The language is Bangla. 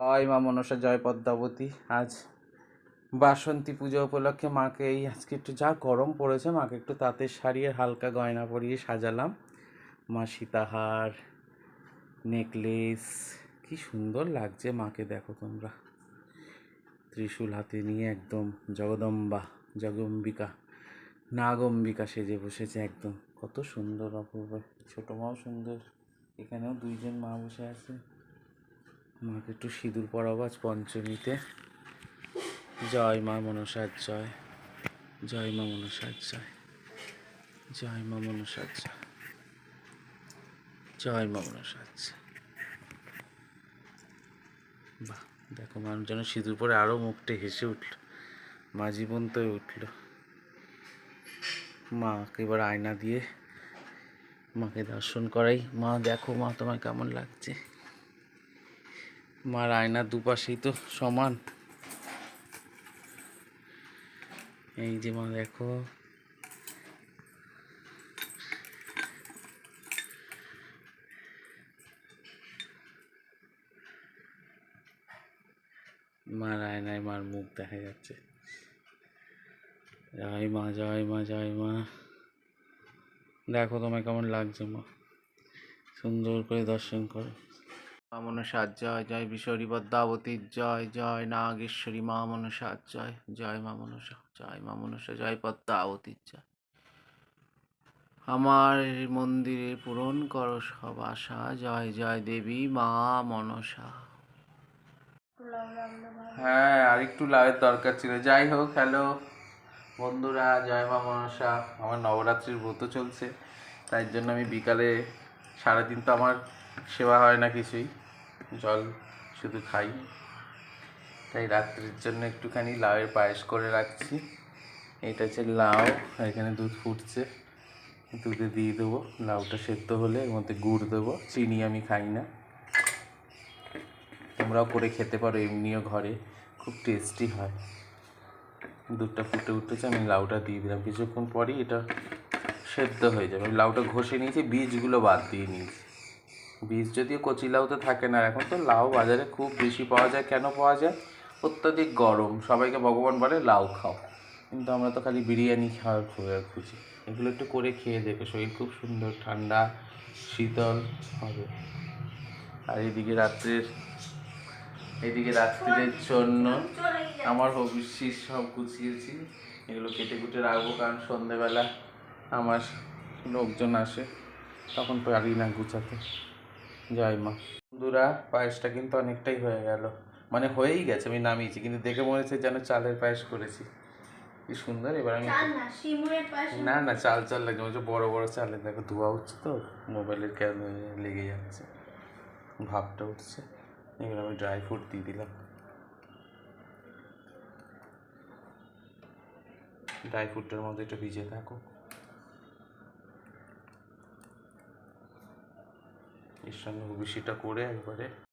জয় মা মনসা জয় পদ্মাবতী। আজ বাসন্তী পুজো উপলক্ষে মাকে এই আজকে একটু যা গরম পড়েছে, মাকে একটু শাড়ি আর হালকা গয়না পরিয়ে সাজালাম। মা সীতাহার, নেকলেস, কি সুন্দর লাগছে মাকে, দেখো তোমরা। ত্রিশূল হাতে নিয়ে একদম জগদম্বা, জগম্বিকা, নাগম্বিকা সেজে বসেছে একদম। কত সুন্দর অপূর্ব, ছোটো মাও সুন্দর, এখানেও দুইজন মা বসে আছে। মাকে একটু সিঁদুর পরাবো আজ পঞ্চমীতে। জয় মা মনসার জয়। জয় মা মনসার জয়। জয় মা মনসার জয়। জয় মা মনসার বাহ, দেখো মানুষ যেন সিঁদুর পরে আরও মুখটা হেসে উঠল। মা জীবন্ত হয়ে উঠল মাকে এবার আয়না দিয়ে মাকে দর্শন করাই। মা দেখো মা তোমায় কেমন লাগছে। মার আয়নার দুপাশেই তো সমান। এই যে মা, দেখো। মার আয়নায় মার মুখ দেখা যাচ্ছে। জয় মা জয় মা জয় মা। দেখো তোমায় কেমন লাগছে মা। সুন্দর করে দর্শন করো। মনসার জয় জয় বিশ্বরী পদ্মাবতীর জয় জয় নাগেশ্বরী মা মনসার জয় জয় মা মনসা জয় মা মনসা জয়। পদ্মাবতীর জয় আমার মন্দিরে পূরণ করো সব আশা, জয় জয় দেবী মা মনসা হ্যাঁ আর একটু লাভের দরকার ছিল। যাই হোক, হ্যালো। বন্ধুরা, জয় মা মনসা আমার নবরাত্রির ব্রত চলছে, তাই জন্য আমি বিকালে সারাদিন তো আমার সেবা হয় না কিছুই। জল শুধু খাই। তাই রাত্রির জন্য একটুখানি লাউয়ের পায়েস করে রাখছি। এটা হচ্ছে লাউ, এখানে দুধ ফুটছে। দুধে দিয়ে দেবো। লাউটা সেদ্ধ হলে এর মধ্যে গুড় দেবো। চিনি আমি খাই না। তোমরাও করে খেতে পারো, এমনিও ঘরে। খুব টেস্টি হয়। দুধটা ফুটে উঠেছে, আমি লাউটা দিয়ে দিলাম। কিছুক্ষণ পরই এটা সেদ্ধ হয়ে যাবে। লাউটা ঘষে নিয়েছি, বীজগুলো বাদ দিয়ে নিয়েছি। বীজ যদিও কচি লাউতে থাকে না এখন তো লাউ বাজারে খুব বেশি পাওয়া যায়। কেন পাওয়া যায়? অত্যাধিক গরম। সবাইকে ভগবান বলে লাউ খাও। কিন্তু আমরা তো খালি বিরিয়ানি খাওয়ার খুঁজি। এগুলো একটু করে খেয়ে দেখো, শরীর খুব সুন্দর, ঠান্ডা, শীতল হবে। আর এদিকে রাত্রের এদিকে রাত্রির জন্য আমার হবিষ্যি সব গুছিয়েছি। এগুলো কেটে কুটে রাখব, কারণ সন্ধেবেলা আমার লোকজন আসে। তখন পারি না গুছাতে। জয় মা। বন্ধুরা পায়েসটা কিন্তু অনেকটাই হয়ে গেল। মানে হয়েই গেছে আমি নামিয়েছি কিন্তু দেখে মনে হচ্ছে যেন চালের পায়েস করেছি। কি সুন্দর এবার আমি না না চাল চাল লাগে বলছে বড় বড় চালে। দেখো ধোয়া উঠছে তো মোবাইলের কেন লেগে যাচ্ছে ভাবটা উঠছে। এগুলো আমি ড্রাই ফ্রুট দিয়ে দিলাম। ড্রাই ফ্রুটটার মধ্যে একটু ভিজে থাকো এর সঙ্গে ভবিষ্যটা করে একবারে